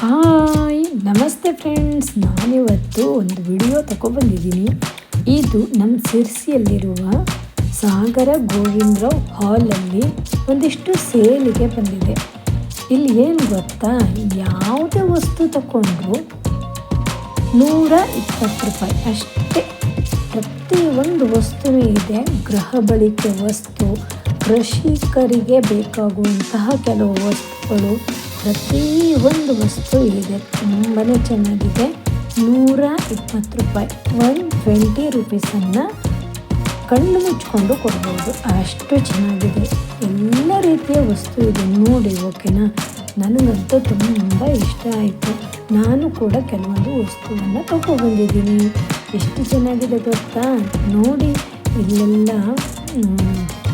Hi, ನಮಸ್ತೆ friends ನಾನಿವತ್ತು ಒಂದು ವಿಡಿಯೋ ತಗೊಬಂದಿದ್ದೀನಿ ಇದು ನಮ್ಮ ಸಿರ್ಸಿಯಲ್ಲಿರುವ ಸಾಗರ ಗೋವಿಂದರಾವ್ ಹಾಲಲ್ಲಿ ಒಂದಿಷ್ಟು ಸೇಲಿಗೆ ಬಂದಿದೆ. ಇಲ್ಲಿ ಏನು ಗೊತ್ತಾ? ಯಾವುದೇ ವಸ್ತು ತಗೊಂಡ್ರು ನೂರ ಇಪ್ಪತ್ತು ರೂಪಾಯಿ. ಅಷ್ಟೇ. ಪ್ರತಿಯೊಂದು ವಸ್ತುವೂ ಇದೆ. ಗೃಹ ಬಳಿಕೆ ವಸ್ತು, ಕೃಷಿಕರಿಗೆ ಬೇಕಾಗುವಂತಹ ಕೆಲವು ವಸ್ತುಗಳು. ಪ್ರತಿಯೊಂದು ವಸ್ತು ಇದೆ. ತುಂಬಾ ಚೆನ್ನಾಗಿದೆ. ನೂರ ಇಪ್ಪತ್ತು ರೂಪಾಯಿ. ಒನ್ ಟ್ವೆಂಟಿ ರುಪೀಸನ್ನು ಕಣ್ಣು ಮುಚ್ಕೊಂಡು ಕೊಡ್ಬೋದು. ಅಷ್ಟು ಚೆನ್ನಾಗಿದೆ. ಎಲ್ಲ ರೀತಿಯ ವಸ್ತು ಇದೆ. ನೋಡಿ, ಓಕೆನಾ? ನನಗಂತೂ ತುಂಬ ಇಷ್ಟ ಆಯಿತು. ನಾನು ಕೂಡ ಕೆಲವೊಂದು ವಸ್ತುವನ್ನು ತಗೊಬಂದಿದ್ದೀನಿ ಎಷ್ಟು ಚೆನ್ನಾಗಿದೆ ಗೊತ್ತಾ? ನೋಡಿ, ಇಲ್ಲೆಲ್ಲ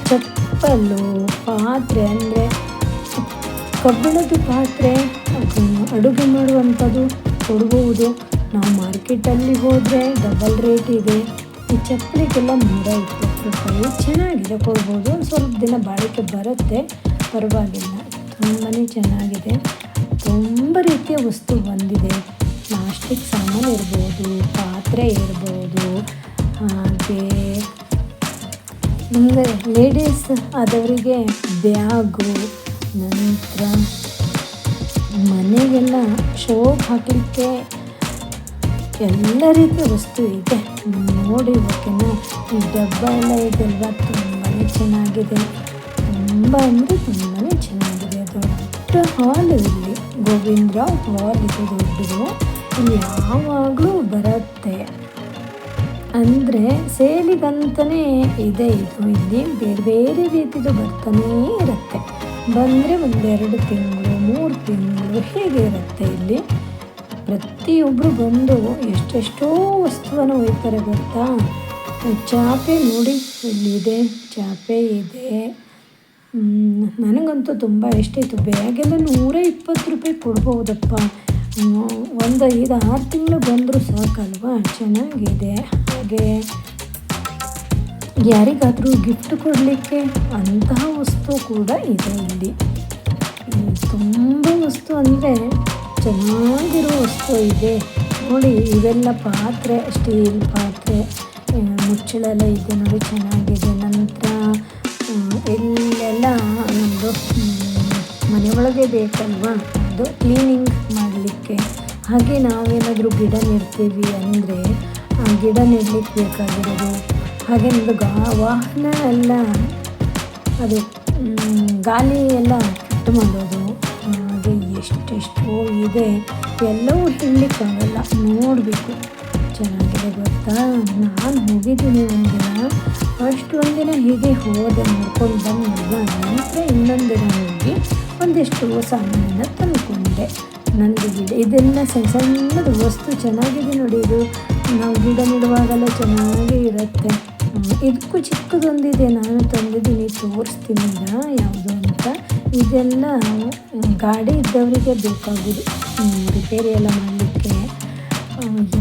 ಚಪ್ಪಲು, ಪಾತ್ರೆ ಅಂದರೆ ಕಬ್ಬಿಣದ ಪಾತ್ರೆ ಅಡುಗೆ ಮಾಡುವಂಥದ್ದು ಕೊಡ್ಬೋದು ನಾವು ಮಾರ್ಕೆಟಲ್ಲಿ ಹೋದರೆ ಡಬಲ್ ರೇಟ್ ಇದೆ. ಈ ಚಪ್ಪಲಿಗೆಲ್ಲ ನೂರ ಇಪ್ಪತ್ತು ರೂಪಾಯಿ ಚೆನ್ನಾಗಿದೆ. ಕೊಡ್ಬೋದು. ಒಂದು ಸ್ವಲ್ಪ ದಿನ ಬಾಳಿಕೆ ಬರುತ್ತೆ. ಪರವಾಗಿಲ್ಲ. ತುಂಬಾ ಚೆನ್ನಾಗಿದೆ. ತುಂಬ ರೀತಿಯ ವಸ್ತು ಬಂದಿದೆ. ಪ್ಲಾಸ್ಟಿಕ್ ಸಾಮಾನು ಇರ್ಬೋದು, ಪಾತ್ರೆ ಇರ್ಬೋದು, ಹಾಗೆ ಅಂದರೆ ಲೇಡೀಸ್ ಆದವರಿಗೆ ಬ್ಯಾಗು ನಂತರ ಮನೆಗೆಲ್ಲ ಶೋ ಹಾಕಲಿಕ್ಕೆ ಎಲ್ಲ ರೀತಿಯ ವಸ್ತು ಇದೆ. ನೋಡಿ ಈ ಡಬ್ಬ ಎಲ್ಲ ಇದೆಲ್ವ? ತುಂಬಾ ಚೆನ್ನಾಗಿದೆ. ತುಂಬ ಅಂದರೆ ತುಂಬಾ ಚೆನ್ನಾಗಿದೆ. ದೊಡ್ಡ ಹಾಲ್ ಇಲ್ಲಿ. ಗೋವಿಂದರಾವ್ ಹಾಲ್ ಇದೆ ದೊಡ್ಡದು. ಇಲ್ಲಿ ಯಾವಾಗಲೂ ಬರುತ್ತೆ. ಅಂದರೆ ಸೇಲಿಗಂತಲೇ ಇದೆ ಇದು. ಇಲ್ಲಿ ಬೇರೆ ಬೇರೆ ರೀತಿದು ಬರ್ತಾನೇ ಇರುತ್ತೆ. ಬಂದರೆ ಒಂದೆರಡು ತಿಂಗಳು, ಮೂರು ತಿಂಗಳು ಹೇಗೆ ಇರುತ್ತೆ ಇಲ್ಲಿ. ಪ್ರತಿಯೊಬ್ಬರು ಬಂದು ಎಷ್ಟೆಷ್ಟೋ ವಸ್ತುವನ್ನು ಒಯ್ತಾರೆ ಗೊತ್ತಾ? ಚಾಪೆ ನೋಡಿ ಇಲ್ಲಿದೆ ಚಾಪೆ ಇದೆ. ನನಗಂತೂ ತುಂಬ ಇಷ್ಟ ಇತ್ತು. ಬ್ಯಾಗೆಲ್ಲ ನೂರ ಇಪ್ಪತ್ತು ರೂಪಾಯಿ ಕೊಡ್ಬೋದಪ್ಪ. ಒಂದು ಐದು ಆರು ತಿಂಗಳು ಬಂದರೂ ಸಾಕಲ್ವಾ? ಚೆನ್ನಾಗಿದೆ, ಹಾಗೆ. ಯಾರಿಗಾದರೂ ಗಿಫ್ಟ್ ಕೊಡಲಿಕ್ಕೆ ಅಂತಹ ವಸ್ತು ಕೂಡ ಇದೆ ಇಲ್ಲಿ. ತುಂಬ ವಸ್ತು ಅಂದರೆ ಚೆನ್ನಾಗಿರೋ ವಸ್ತು ಇದೆ. ನೋಡಿ, ಇವೆಲ್ಲ ಪಾತ್ರೆ ಸ್ಟೀಲ್ ಪಾತ್ರೆ ಮುಚ್ಚಳೆಲ್ಲ ಇದೆ ನೋಡಿ, ಚೆನ್ನಾಗಿದೆ. ನಂತರ ಇಲ್ಲೆಲ್ಲ ನಮ್ಮದು ಮನೆ ಒಳಗೆ ಬೇಕಲ್ವಾ? ಅದು ಕ್ಲೀನಿಂಗ್ ಮಾಡಲಿಕ್ಕೆ. ಹಾಗೆ ನಾವೇನಾದರೂ ಗಿಡ ನೆಡ್ತೀವಿ ಅಂದರೆ ಗಿಡ ನೆಡ್ಲಿಕ್ಕೆ ಬೇಕಾಗಿರೋದು ಹಾಗೆ ನಮ್ಮದು ಗಾ, ವಾಹನ ಎಲ್ಲ, ಅದು ಗಾಲಿ ಎಲ್ಲ ಕಟ್ ಮಾಡೋದು, ಹಾಗೆ ಎಷ್ಟೆಷ್ಟೋ ಇದೆ, ಎಲ್ಲವೂ ಹೇಳಲಿಕ್ಕಾಗಲ್ಲ ನೋಡಬೇಕು. ಚೆನ್ನಾಗಿದೆ ಗೊತ್ತಾ? ನಾನು ಹೋಗಿದ್ದೀನಿ ಒಂದಿನ ಫಸ್ಟ್ ಒಂದಿನ ಹೀಗೆ ಹೋದೆ, ನೋಡ್ಕೊಂಡು ಬಂದಲ್ವಾ ನಂತರ ಇನ್ನೊಂದು ದಿನ ಹೋಗಿ ಒಂದಿಷ್ಟು ಸಾಮಾನನ್ನು ತಂದುಕೊಂಡೆ. ನನಗೆ ಗಿಡ, ಇದೆಲ್ಲ ಸಣ್ಣ ಸಣ್ಣದು ವಸ್ತು ಚೆನ್ನಾಗಿದೆ ನೋಡಿ ಇದು. ನಾವು ಗಿಡ ನೆಡುವಾಗೆಲ್ಲ ಚೆನ್ನಾಗಿ ಇರುತ್ತೆ. ಇದಕ್ಕೂ ಚಿಕ್ಕದೊಂದಿದೆ. ನಾನು ತಂದಿದ್ದೀನಿ ತೋರಿಸ್ತೀನಿ ಯಾವುದು ಅಂತ. ಇದೆಲ್ಲ ಗಾಡಿ ಇದ್ದವರಿಗೆ ಬೇಕಾಗಿದೆ ರಿಪೇರಿ ಎಲ್ಲ ಮಾಡಲಿಕ್ಕೆ.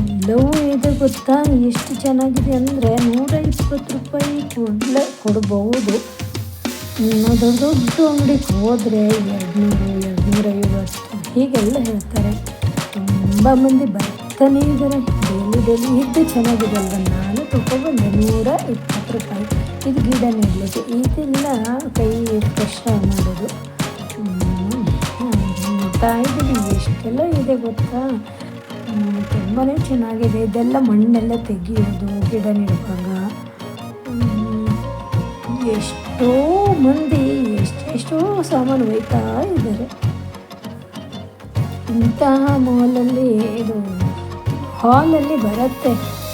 ಎಲ್ಲವೂ ಇದೆ ಗೊತ್ತಾ? ಎಷ್ಟು ಚೆನ್ನಾಗಿದೆ ಅಂದರೆ ನೂರ ಇಪ್ಪತ್ತು ರೂಪಾಯಿ ಕೊಡಲೇ ಕೊಡಬಹುದು ನಾವು ದೊಡ್ಡ ದೊಡ್ಡ ಅಂಗಡಿಗೆ ಹೋದರೆ ಎರಡುನೂರು, ಎರಡುನೂರೈವತ್ತು ಹೀಗೆಲ್ಲ ಹೇಳ್ತಾರೆ. ತುಂಬ ಮಂದಿ ಬರ್ತಾನೆ ಇದ್ದಾರೆ. ಡೈಲಿ ಇದು ಚೆನ್ನಾಗಿದೆ ಅಲ್ವ ನಾನು ತಗೊಬಂದೆ ನೂರ ಇಪ್ಪತ್ತು ರೂಪಾಯಿ. ಇದು ಗಿಡ ನೆಡಲಿಕ್ಕೆ. ಇದೆಲ್ಲ ಕೈ ಕಷ್ಟ ಮಾಡೋದು ತಾಯಿಗಳು ಎಷ್ಟೆಲ್ಲ ಇದೆ ಗೊತ್ತಾ? ತುಂಬಾ ಚೆನ್ನಾಗಿದೆ. ಇದೆಲ್ಲ ಮಣ್ಣೆಲ್ಲ ತೆಗಿಯೋದು, ಗಿಡ ನೆಡುವಾಗ ಎಷ್ಟೋ ಮಂದಿ ಎಷ್ಟೆಷ್ಟೋ ಸಾಮಾನು ಒಯ್ತಾ ಇದ್ದಾರೆ. ಇಂತಹ ಮಾಲಲ್ಲಿ ಇದು ಹಾಲಲ್ಲಿ ಬರುತ್ತೆ.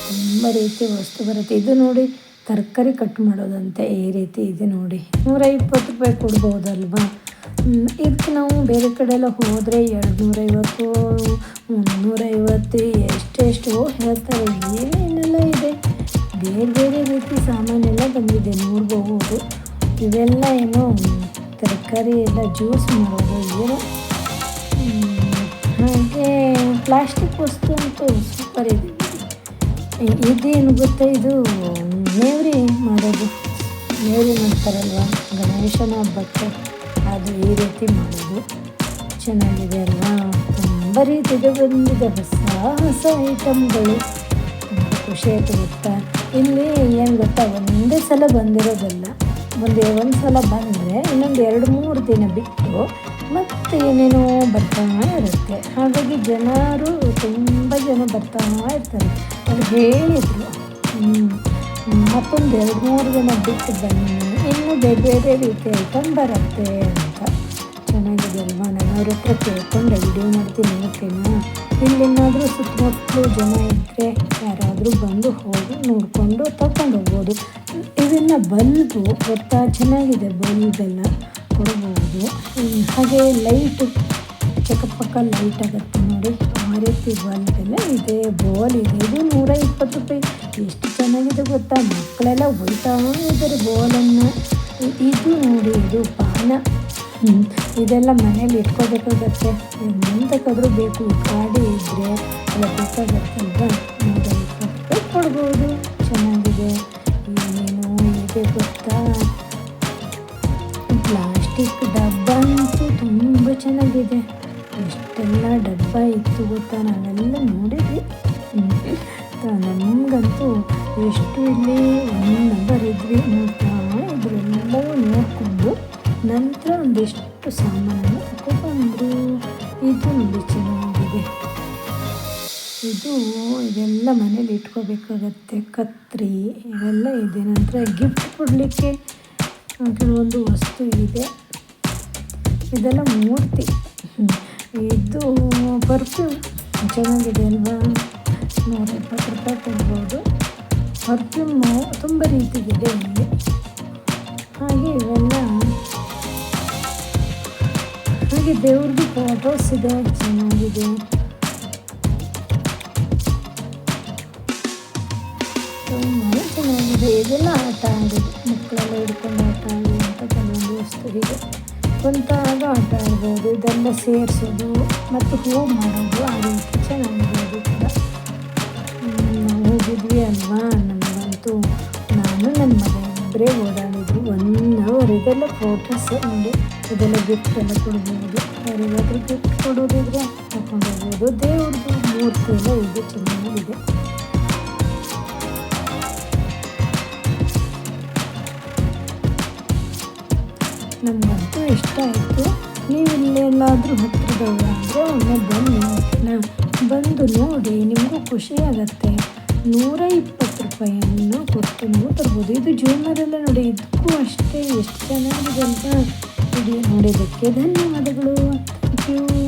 ತುಂಬ ರೀತಿ ವಸ್ತು ಬರುತ್ತೆ. ಇದು ನೋಡಿ ತರಕಾರಿ ಕಟ್ ಮಾಡೋದಂತೆ ಈ ರೀತಿ ಇದೆ ನೋಡಿ. ನೂರ ಇಪ್ಪತ್ತು ರೂಪಾಯಿ ಕೊಡ್ಬೋದಲ್ವಾ? ಇದಕ್ಕೆ ನಾವು ಬೇರೆ ಕಡೆ ಎಲ್ಲ ಹೋದರೆ ಎರಡು ನೂರೈವತ್ತು ಮುನ್ನೂರೈವತ್ತು, ಎಷ್ಟೆಷ್ಟೋ ಹೇಳ್ತಾರೆ. ಏನೇನೆಲ್ಲ ಇದೆ. ಬೇರೆ ಬೇರೆ ರೀತಿ ಸಾಮಾನೆಲ್ಲ ಬಂದಿದೆ ನೋಡ್ಬೋದು. ಇವೆಲ್ಲ ಏನು, ತರಕಾರಿ ಎಲ್ಲ ಜ್ಯೂಸ್ ಮಾಡೋದು, ಏನೋ ಪ್ಲಾಸ್ಟಿಕ್ ವಸ್ತು ಅಂತೂ ಸೂಪರ್ ಇದೆ. ಇದೇನು ಗೊತ್ತಾ? ಇದು ನೇವ್ರಿ ಮಾಡೋದು. ನೇವ್ರಿ ಮಾಡ್ತಾರಲ್ವ? ಗಣೇಶನ ಹಬ್ಬಕ್ಕೆ ಅದು ಈ ರೀತಿ ಮಾಡೋದು. ಚೆನ್ನಾಗಿದೆ ಅಲ್ವಾ? ತುಂಬ ರೀತಿಗೆ ಬಂದಿದೆ. ಹೊಸ ಹೊಸ ಐಟಮ್ಗಳು ಖುಷಿ ಆಯಿತು ಗೊತ್ತಾ ಇಲ್ಲಿ ಏನು ಗೊತ್ತಾ? ಒಂದೇ ಸಲ ಬಂದಿರೋದಲ್ಲ. ಒಂದು ಒಂದು ಸಲ ಬಂದರೆ ಇನ್ನೊಂದು ಎರಡು ಮೂರು ದಿನ ಬಿಟ್ಟು ಮತ್ತೆ ಏನೇನೋ ಬರ್ತಾ ಜನರು ತುಂಬ ಜನ ಬರ್ತಾ ಇರ್ತಾರೆ ಅವ್ರು ಹೇಳಿದರು. ಮತ್ತೊಂದು ಎರಡು ಮೂರು ಜನ ಬಿಟ್ಟು ಬನ್ನಿ. ಇನ್ನೂ ಬೇರೆ ಬೇರೆ ರೀತಿ ಐಟಮ್ ಬರುತ್ತೆ ಅಂತ. ಚೆನ್ನಾಗಿದೆ ಅಲ್ವಾ? ನಾನು ಅವ್ರ ಹತ್ರ ಕೇಳ್ಕೊಂಡು ವಿಡಿಯೋ ಮಾಡ್ತೀನಿ, ಓಕೆನಾ? ಇಲ್ಲೇನಾದರೂ ಸುತ್ತಮುತ್ತಲು ಜನ ಇದ್ದರೆ ಯಾರಾದರೂ ಬಂದು ಹೋಗಿ ನೋಡಿಕೊಂಡು ತಗೊಂಡು ಹೋಗ್ಬೋದು. ಇದನ್ನು ಬಲ್ಬು ಗೊತ್ತಾ ಚೆನ್ನಾಗಿದೆ ಬಲ್ಬೆಲ್ಲ ಕೊಡ್ಬೋದು. ಹಾಗೆ ಲೈಟು ಚಕಪಕ್ಕ ಲೈಟ್ ಆಗುತ್ತೆ ನೋಡಿ. ಆ ರೀತಿ ಬಲ್ಬೆಲ್ಲ ಇದೆ ಬಾಲ್ ಇದೆ ಇದು ನೂರ ಇಪ್ಪತ್ತು ರೂಪಾಯಿ. ಎಷ್ಟು ಚೆನ್ನಾಗಿದೆ ಗೊತ್ತಾ? ಮಕ್ಕಳೆಲ್ಲ ಹೋಯ್ತಾ ಇದ್ದಾರೆ ಬಾಲನ್ನು ಇದು ನೋಡಿ, ಇದು ಪಾನ. ಇದೆಲ್ಲ ಮನೇಲಿ ಇಟ್ಕೋಬೇಕಾಗತ್ತೆ. ಎಂತಕ್ಕಾದರೂ ಬೇಕು ಗಾಡಿ ಇದ್ದರೆ ಎಲ್ಲ ಬೇಕಾಗತ್ತಲ್ವ ನೂರ ಇಪ್ಪತ್ತು ಕೊಡ್ಬೋದು. ಚೆನ್ನಾಗಿದೆ. ಏನೇನು ಇದೆ ಗೊತ್ತಾ? ಪ್ಲಾಸ್ಟಿಕ್ ಡಬ್ಬ ಅಂತೂ ತುಂಬ ಚೆನ್ನಾಗಿದೆ. ಎಷ್ಟೆಲ್ಲ ಡಬ್ಬ ಇತ್ತು ಗೊತ್ತಾ? ನಾನೆಲ್ಲ ನೋಡಿದ್ವಿ ನಮಗಂತೂ ಎಷ್ಟು ಇಲ್ಲಿ ಒಂದು ನಂಬರ್ ಇದ್ವಿ ಇದ್ರು ನೋಡಿಕೊಂಡು ನಂತರ ಒಂದಿಷ್ಟು ಸಾಮಾನು ತಗೊಬಂದರು ಇದು ನೋಡಿ ಚೆನ್ನಾಗಿದೆ. ಇದು ಇದೆಲ್ಲ ಮನೇಲಿ ಇಟ್ಕೋಬೇಕಾಗತ್ತೆ. ಕತ್ರಿ, ಇವೆಲ್ಲ ಇದೆ. ನಂತರ ಗಿಫ್ಟ್ ಕೊಡಲಿಕ್ಕೆ ಕೆಲವೊಂದು ವಸ್ತು ಇದೆ. ಇದೆಲ್ಲ ಮೂರ್ತಿ. ಇದು ಪರ್ಫ್ಯೂಮ್ ಚೆನ್ನಾಗಿದೆ ಅಲ್ವಾ? ನೂರ ಇಪ್ಪತ್ತು ರೂಪಾಯಿ ಕೊಡ್ಬೋದು. ಪರ್ಫ್ಯೂಮು ತುಂಬ ರೀತಿಗಿದೆ ಇಲ್ಲಿ. ಹಾಗೆ ಇವೆಲ್ಲ ಹಾಗೆ ದೇವ್ರದ್ದು ಫೋಟೋಸ್ ಇದೆ. ಚೆನ್ನಾಗಿದೆ. ತುಂಬ ಚೆನ್ನಾಗಿದೆ. ಇದೆಲ್ಲ ಆಟ ಆಡೋದು ಮಕ್ಕಳೆಲ್ಲ ಹಿಡ್ಕೊಂಡು ಆಟ ಆಡಿ ಅಂತ ಕೆಲವೊಂದು ವಸ್ತು ಇದೆ ಕುಂತಾಗ ಆಟ ಆಡ್ಬೋದು, ಇದೆಲ್ಲ ಸೇರಿಸೋದು ಮತ್ತು ಹೂ ಮಾಡೋದು, ಆ ರೀತಿ ಚೆನ್ನಾಗಿದೆ ಅದು ಕೂಡ ಹೋಗಿದ್ವಿ ಅಲ್ವಾ? ನಮಗಂತೂ ನಾನು ನನ್ನ ಮಗ ಇಬ್ಬರೇ ಓಡಾಡಿದ್ರು ಒನ್ ಅವರ್ ಇದೆಲ್ಲ ಫೋಟೋಸ್ ನೋಡಿ, ಇದೆಲ್ಲ ಗಿಫ್ಟ್ ಎಲ್ಲ ಕೊಡ್ಬೋದು. ಯಾರಿಗಾದ್ರೂ ಗಿಫ್ಟ್ ಕೊಡೋದಿದ್ರೆ ತಗೊಂಡೋಗ್ಬೋದು ದೇವ್ರದ್ದು ಮೂರ್ತಿ ಎಲ್ಲ ಇದೆ. ನೀವು ಹತ್ತಿರದವರು ಒಮ್ಮೆ ಬನ್ನಿ. ಬಂದು ನೋಡಿ, ನಿಮಗೂ ಖುಷಿಯಾಗತ್ತೆ ನೂರ ಇಪ್ಪತ್ತು ರೂಪಾಯಿಯನ್ನು ಕೊಟ್ಟು ನೀವು ತರ್ಬೋದು ಇದು ಜೀವನದಲ್ಲ ನೋಡಿ, ಇದಕ್ಕೂ ಅಷ್ಟೇ ಎಷ್ಟು ಚೆನ್ನಾಗಿದೆ ಅಂತ ವಿಡಿಯೋ ನೋಡಿದ್ದಕ್ಕೆ ಧನ್ಯವಾದಗಳು. Thank you